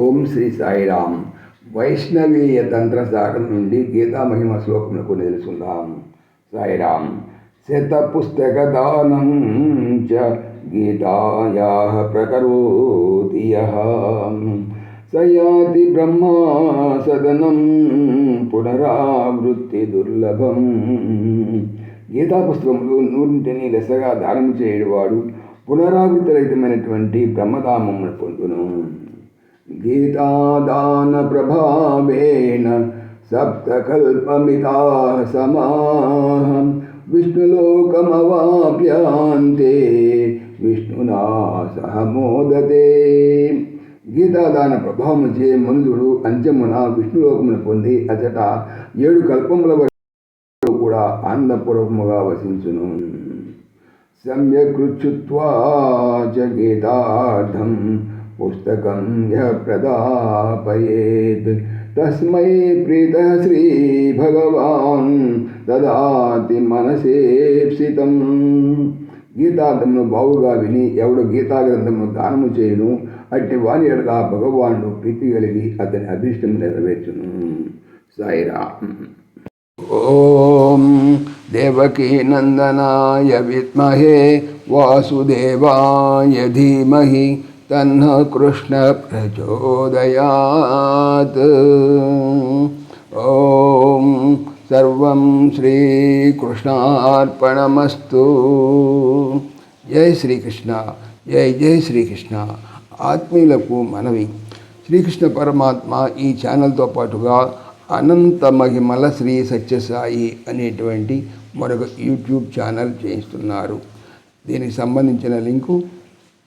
ఓం శ్రీ సాయిరామ్. వైష్ణవీయ తంత్ర సాగం నుండి గీతా మహిమ శ్లోకములకు తెలుసుకుందాం సాయిరామ్ శత పుస్తక దానం చ గీతాయా ప్రకరోతి సయాతి బ్రహ్మా సదనం పునరావృత్తి దుర్లభం. గీతా పుస్తకములు నూరింటిని లెసగా దానం చేయడవాడు పునరావృత్తి రహితమైనటువంటి బ్రహ్మధామమును పొందును. గీతాదానప్రభావేణ సప్తకల్పమితా సమాహం విష్ణులోకమవాప్యాంతే విష్ణునా సహ మోదతే గీతాదాన ప్రభావము చే మనుజుడు అంచమున విష్ణులోకమును పొంది అచట ఏడు కల్పముల వరకు కూడా ఆనందపూర్వకముగా వసించును. సమ్యకృచ్చుత్వా గీతార్థం పుస్తకం యః ప్రదాపయేత్ తస్మై ప్రీత శ్రీ భగవాన్ దదాతి మనసేప్సితం గీతార్థమును బావుగా విని ఎవడు గీతా గ్రంథమును దానము చేయను అట్టి వాని ఎడగా భగవానుడు ప్రీతి కలిగి అతని అభిష్టం నెరవేర్చును సాయిరా ఓం దేవకీ నందనాయ విద్మహే వాసుదేవాయ ధీమహి తన్న కృష్ణ ప్రచోదయాత్. ఓం సర్వం శ్రీకృష్ణార్పణమస్తు. జై శ్రీకృష్ణ జై జై శ్రీకృష్ణ. ఆత్మీయులకు మనవి. శ్రీకృష్ణ పరమాత్మ ఈ ఛానల్తో పాటుగా అనంత మహిమల శ్రీ సత్యసాయి అనేటువంటి మరొక యూట్యూబ్ ఛానల్ చేయిస్తున్నారు. దీనికి సంబంధించిన లింకు